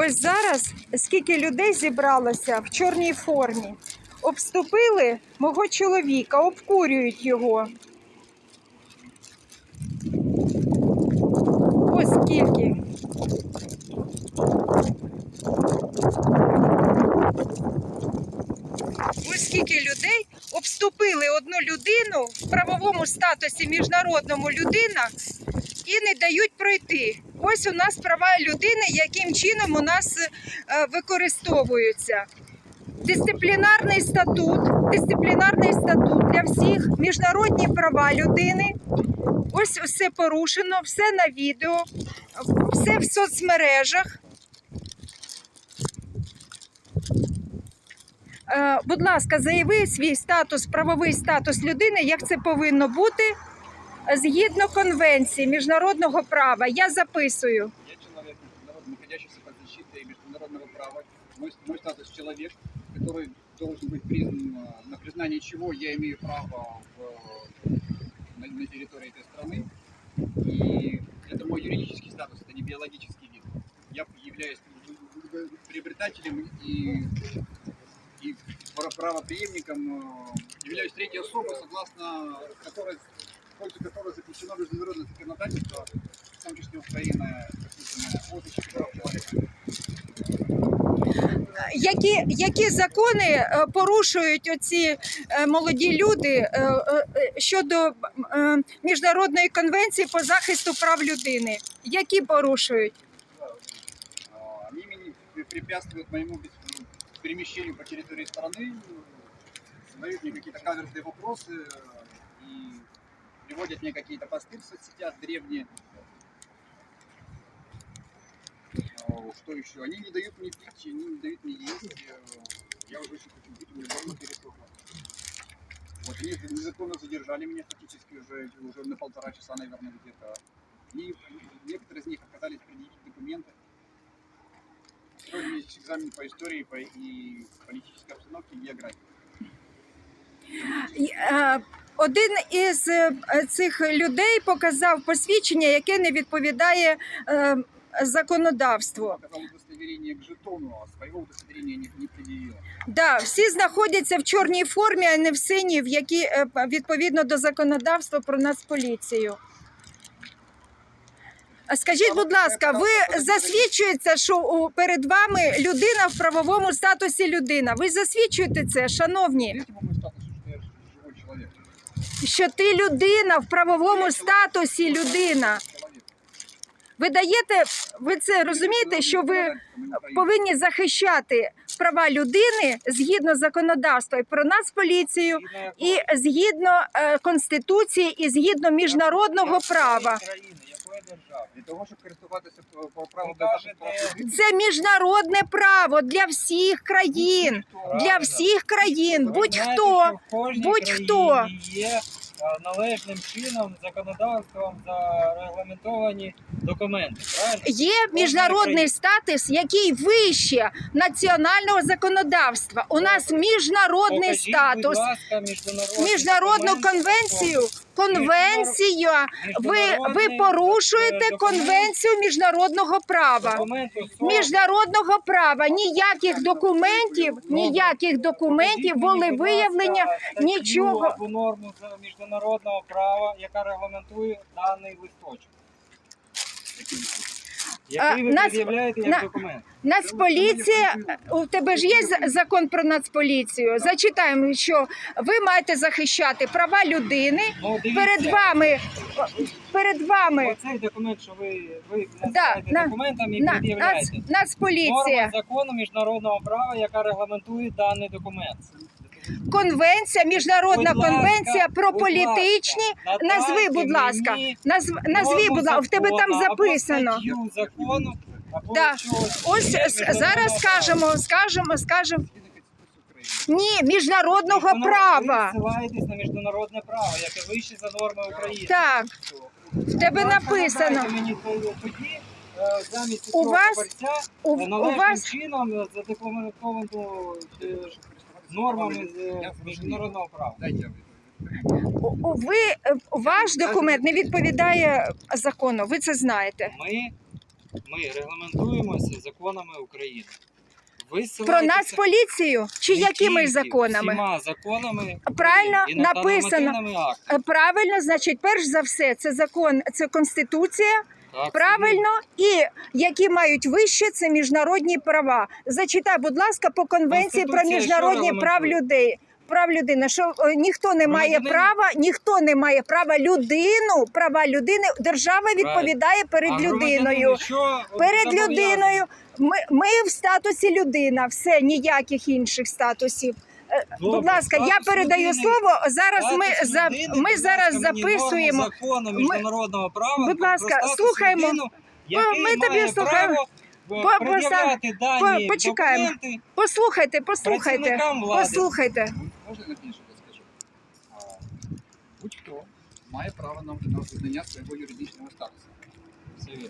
Ось зараз скільки людей зібралося в чорній формі. Обступили мого чоловіка, обкурюють його. Ось скільки. Ось скільки людей обступили одну людину в правовому статусі міжнародному людина і не дають пройти. Ось у нас права людини, яким чином у нас е, використовуються. Дисциплінарний статут, дисциплінарний статут для всіх, міжнародні права людини. Ось все порушено, все на відео, все в соцмережах. Е, Будь ласка, заяви свій статус, правовий статус людини, як це повинно бути згідно конвенції міжнародного права. Я записую. Я человек международно находящийся под защитой международного права. Мой, мой статус человек, который должен быть признан, э, на признание чего я имею право в, на, на территории этой страны. И это мой юридический статус, это не биологический вид. Я являюсь приобретателем и, и пра- правоприемником, э, являюсь третьей особой, согласно которой, в пользу которой заключено международное законодательство, в том числе Украина, подписанная о защите прав человека. Які, які закони е, порушують оці е, молоді люди е, е, е, щодо е, міжнародної конвенції по захисту прав людини? Які порушують? А, Они мне не препятствуют моему бес- перемещению по территории страны, задают мне какие-то каверзные вопросы э, и приводят мне какие-то посты в соцсетях древние. Что еще? Они не дают мне пить, они не дают мне есть. Я уже очень хочу пить, у меня горло пересохло. Вот они незаконно задержали меня фактически уже, уже на полтора часа, наверное, где-то. И некоторые из них оказались предъявить документы. Мне здесь экзамен по истории по, и политической обстановке и географии. Один із е, цих людей показав посвідчення, яке не відповідає е, законодавству. Удостоверение к жетону, а своего удостоверения не, не предъявила. Да, всі знаходяться в чорній формі, а не в синій, в які е, відповідно до законодавства про нас поліцію. А Скажіть, будь ласка, ви засвідчуєте, що у- перед вами людина в правовому статусі людина? Ви засвідчуєте це, шановні, Третьему мой статус, что я живой человек. Що ти людина в правовому статусі людина. Ви даєте, ви це розумієте, що ви повинні захищати права людини згідно законодавства і про нас поліцію, і згідно е, конституції, і згідно міжнародного права. Держави? Для того, щоб користуватися по- по праву Ви захисту кажете, прав людини, Це міжнародне право для всіх країн. Для всіх країн, будь-хто. будь-хто. Е, належним чином законодавством зарегламентовані документи. Правильно? Є міжнародний статус, який вище національного законодавства. У нас міжнародний Покажіть, будь статус, ласка, міжнародний міжнародну документ, конвенцію. Конвенція. Ви, ви порушуєте конвенцію міжнародного права. Міжнародного права ніяких документів, ніяких документів, будь волевиявлення, нічого. Міжнародного права, яка регламентує даний листочок. Який ви пред'являєте як на- документ. Нацполіція, у тебе ж є за- закон про нацполіцію. Зачитаємо, що ви маєте захищати права людини. Ну, дивіться, Перед вами, перед вами Оцей документ, що ви, ви Да, називаєте на- документом і на, нац, пред'являєте. нацполіція, Норма закону міжнародного права, яка регламентує даний документ. Конвенція, міжнародна Будь ласка, конвенція про політичні. ласка, Назви, будь ласка, назв, назві, будь ласка, в тебе там записано. Закону, Да. Ось зараз скажемо, скажемо, скажемо. Ні, міжнародного Ви права. посилаєтесь на міжнародне право, яке вище за норми України. Так, в тебе Будь написано. мені тоді, е, замість У вас- У, е, у вас чином задокументовано е, нормами е, міжнародного права. Дайте ви е, ваш документ не відповідає закону. Ви це знаєте. Ми Ми регламентуємося законами України. Ви Про ссилаєтеся нас поліцію чи не якими тільки законами? Всіма законами Правильно і написано. нормативними актами. Е, Правильно, значить, перш за все, це закон, це конституція. Правильно, і які мають вище, це міжнародні права. Зачитай, будь ласка, по конвенції про міжнародні прав людей. Прав людини, що е, ніхто не має Громадянин- права, ніхто не має права людину, права людини. Держава відповідає перед А людиною. що Перед зобов'язаний? людиною. Ми, ми в статусі людина, все ніяких інших статусів. Добре, Будь ласка, я передаю слово. Зараз ми за ми зараз записуємо. закону міжнародного права. Будь ласка, слухаємо. ми тобі слухаємо. право, е, По- дані по- почекаємо. документи Послухайте, послухайте, влади. послухайте. Можна я більше розкажу? Будь-хто має право на на визнання свого юридичного статусу. Все вірно.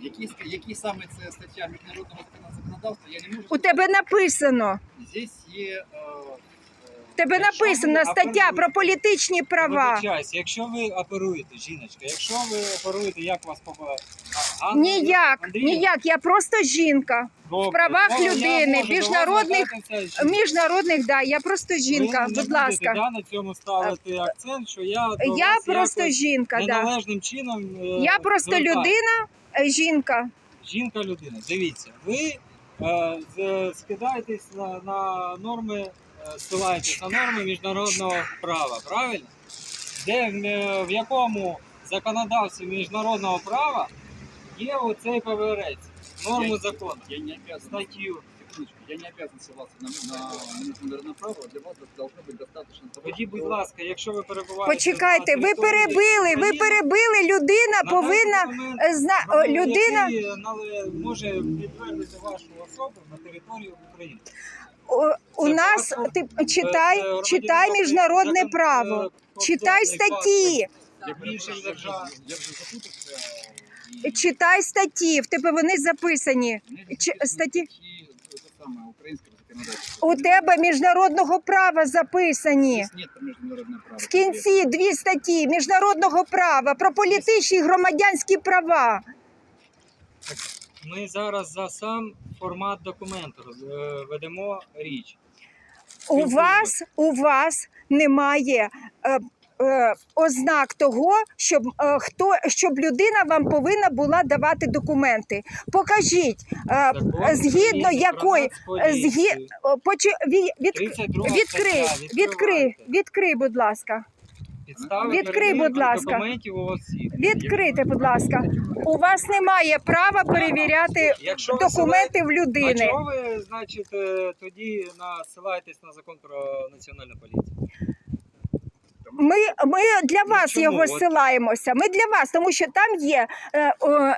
Які, які саме це стаття міжнародного законодавства, я не можу У тебе написано. Здесь є... е, е, тебе Якщо написано стаття про політичні права. Вибачаюсь, якщо ви оперуєте, жіночка, якщо ви оперуєте, як вас побачить? Ніяк, ніяк. Я просто жінка. в правах людини, міжнародних- Міжнародних, да, я просто жінка. Будь ласка. Да, на цьому ставити акцент, що я до Я вас просто якось жінка, да. неналежним чином. е, Я просто звертаюсь. людина, е, жінка. Жінка людина. Дивіться, ви е, з- скидаєтесь на, на норми, е, ссилаєтесь на норми міжнародного права, правильно? Де в, е, в якому законодавстві міжнародного права є оцей паверець, норму Я- закону, Я не обязан, статтю. секундочку, я не обязан ссылаться на, на, на международное право, для вас должно быть достаточно того, Тоді, будь ласка, якщо ви перебуваєте Почекайте, ви перебили, ви перебили. Людина повинна е, зна людина. е, нале- може підтвердити вашу особу на території України. о, У Це нас ти Е, читай, е, читай міжнародне закон- право. е, Читай статті. Я, інших перепрошую, я, вже, я вже запутався. Читай статті. В тебе вони записані. Записано статті? У тебе міжнародного права записані. В кінці дві статті міжнародного права про політичні і громадянські права. Ми зараз за сам формат документу е, ведемо річ. У вас у вас немає е, ознак того, щоб е, хто щоб людина вам повинна була давати документи. Покажіть, е, згідно якої згі, почи, від, відкрий, відкрий, відкрий, будь ласка. Підстави Відкрий, будь ласка. Відкрийте, будь ласка. У вас немає права перевіряти Якщо ви документи в А людини. чого ви, значить, е, тоді насилаєтесь на закон про національну поліцію? Ми, ми для Ну, вас чому? його силаємося. Ми для вас, тому що там є е, е,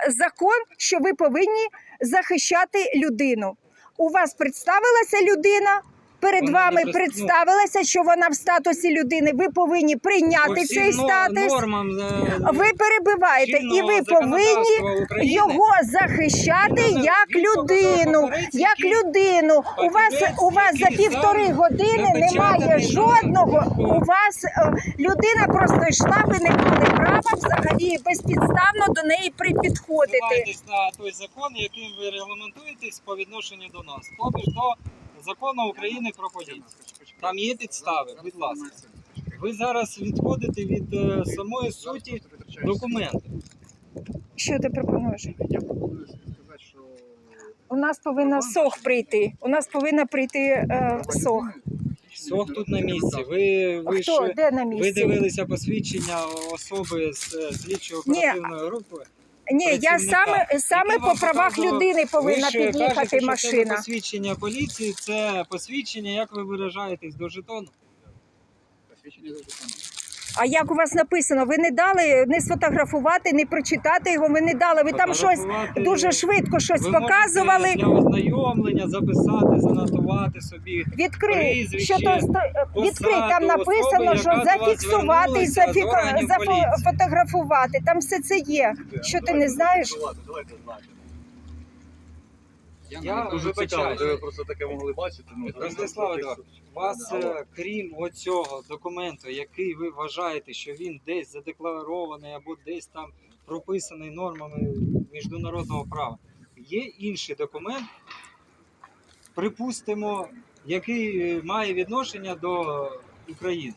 закон, що ви повинні захищати людину. У вас представилася людина. Перед Вона вами не прис- представилася, що вона в статусі людини. Ви повинні прийняти всім цей но- статус. нормам е, Ви перебиваєте, і чинного ви повинні законодавства України його захищати Він як людину. Як який- людину. У вас у вас за півтори сам години немає жодного. У вас е, людина просто йшла, ви не мали права взагалі безпідставно до неї при- підходити. Посилайтесь на той закон, яким ви регламентуєтесь по відношенню до нас, тобто ж до закону України про поліцію. Там є підстави, будь ласка. Ви зараз відходите від е, самої суті документу. Що ти пропонуєш? Я пропоную сказати, що У нас повинна сох прийти. У нас повинна прийти е, сох. Сох тут на місці. Ви, ви, Хто ж, де на ви місці? дивилися посвідчення особи з е, слідчої Ні. оперативної групи. Ні, я працівника, саме саме який по правах показував- людини повинна ви ж під'їхати кажете, що це машина. посвідчення поліції, це посвідчення, як ви виражаєтесь до жетону. посвідчення за законом. А як у вас написано? Ви не дали не сфотографувати, не прочитати його. Ви не дали. Ви там щось дуже швидко щось ви показували. для ознайомлення записати, занотувати собі. Відкрий, що то відкрий. Там написано, особи, що зафіксувати і звернулася до зафіко- органів зафо- поліції. фотографувати. Там все це є. Що ти не знаєш? Я Дуже вибачаюсь. цікаво, де ви просто таке могли бачити. Ну, Ростислав Едуардович, вас, е, крім оцього документу, який ви вважаєте, що він десь задекларований або десь там прописаний нормами міжнародного права. Є інший документ, припустимо, який е, має відношення до України.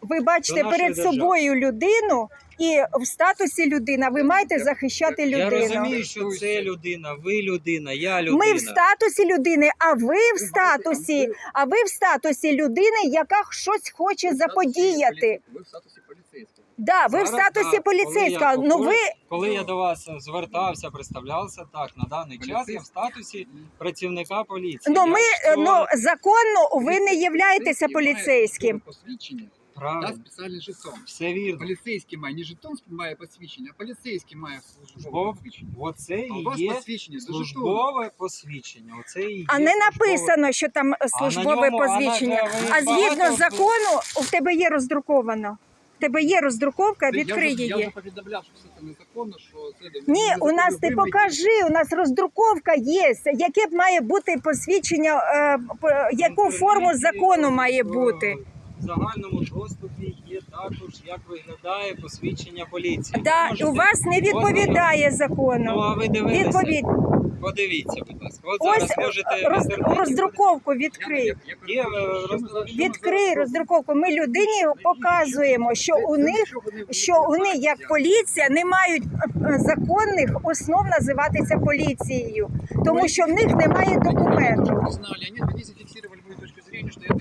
Ви бачите До нашої перед держави. собою людину, і в статусі людина ви маєте Я- захищати Я розумію, що це людина, ви людина, я людина. Ми в статусі людини, а ви в статусі, а ви в статусі людини, яка щось хоче заподіяти. Ви в статусі поліцейського. Да, ви в Зараз, статусі так, поліцейського. коли я Ну ви Коли я до вас звертався, представлявся, так, на даний час я в статусі працівника поліції. ну Я ми що- ну законно ви не являєтеся поліцейським. посвідчення Правильно, спеціальний жетон. все вірно. Поліцейський має не жетон має посвідчення, а поліцейський має службове посвідчення. Оце А у вас є посвідчення це службове посвідчення. Оце і є А не службове- написано, що там службове ньому- а на- посвідчення. ви А згідно багато- закону, в тебе є роздруковано. В тебе є роздруковка, Це я відкрий вже- Я її. вже повідомляв, що все це незаконно, що це Ні, у нас ти покажи, у нас роздруковка є. Яке б має бути посвідчення, е, по- яку форму закону має бути? В загальному доступі є також, як виглядає посвідчення поліції. Да, Ви можете- у вас не відповідає Ну, закону. а ви дивилися? Відповідь. Подивіться, будь ласка. От Ось зараз можете роз, інтернеті роздруковку відкрий. я- я Є, е, роз- Відкрий зараз роздруковку. Ми людині показуємо, що у них що вони, як поліція, не мають е, законних основ називатися поліцією, тому що в них немає документів. Не знали, они, они зафиксировали я.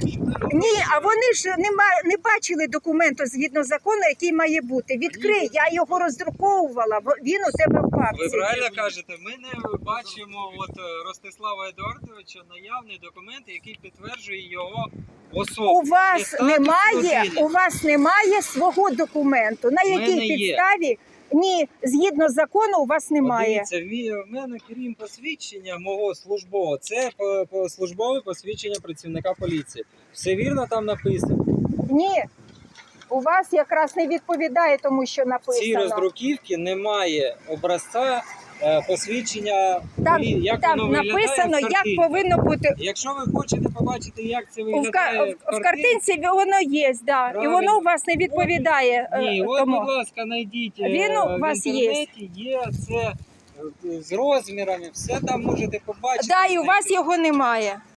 Ні, а вони ж не ма- не бачили документу згідно закону, який має бути. Відкрий, я його роздруковувала. бо Він у тебе в Ви папці. правильно кажете, ми не бачимо от е, Ростислава Едуардовича наявний документ, який підтверджує його особу. У вас статус немає, у вас немає свого документу. На мене якій є. підставі? Ні, згідно закону, у вас немає. Ві- в мене крім посвідчення мого службового, це по, по службове посвідчення працівника поліції. Все вірно там написано. Ні. У вас якраз не відповідає тому, що В цій написано. роздруківці немає образця посвідчення Там, полі- як там воно виглядає написано, в як повинно бути. Якщо ви хочете побачити, як це У виглядає в, в картинці воно є, да. і воно у вас не відповідає е, Ні, от, тому. будь ласка, знайдіть е, Він у в вас є. інтернеті, є це е, з розмірами, все там можете побачити. Да, і у вас його немає.